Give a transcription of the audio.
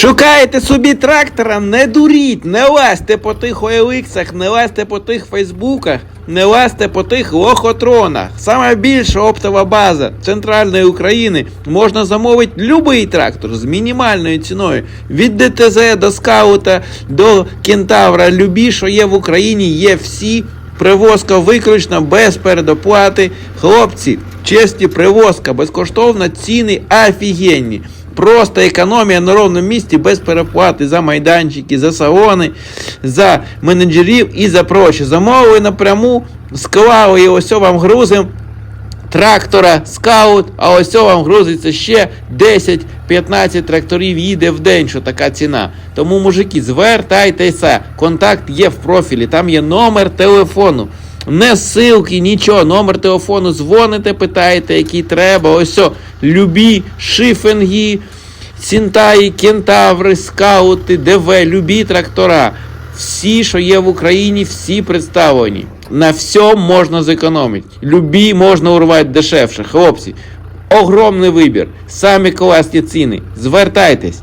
Шукаєте собі трактора, не дуріть, не лазьте по тих OLX, не лазьте по тих Фейсбуках, не лазьте по тих лохотронах. Саме більша оптова база центральної України можна замовити будь-який трактор з мінімальною ціною. Від ДТЗ до скаута до кентавра. Любі, що є в Україні, є всі. Привозка виключно без передоплати. Хлопці, чесні привозка, безкоштовна, ціни офігенні. Просто економія на ровному місці без переплати за майданчики, за салони, за менеджерів і за проче. Замовили напряму, склали і ось вам грузим трактора, скаут, а ось вам грузиться ще 10-15 тракторів їде в день, що така ціна. Тому, мужики, звертайтеся. Контакт є в профілі, там є номер телефону. Не ссылки, нічого, номер телефону, дзвоните, питаєте, який треба. Ось о, любі шифенги, сінтаї, кентаври, скаути, ДВ, любі трактора. Всі, що є в Україні, всі представлені. На всьому можна зекономити. Любі можна урвати дешевше. Хлопці, огромний вибір. Самі класні ціни. Звертайтесь.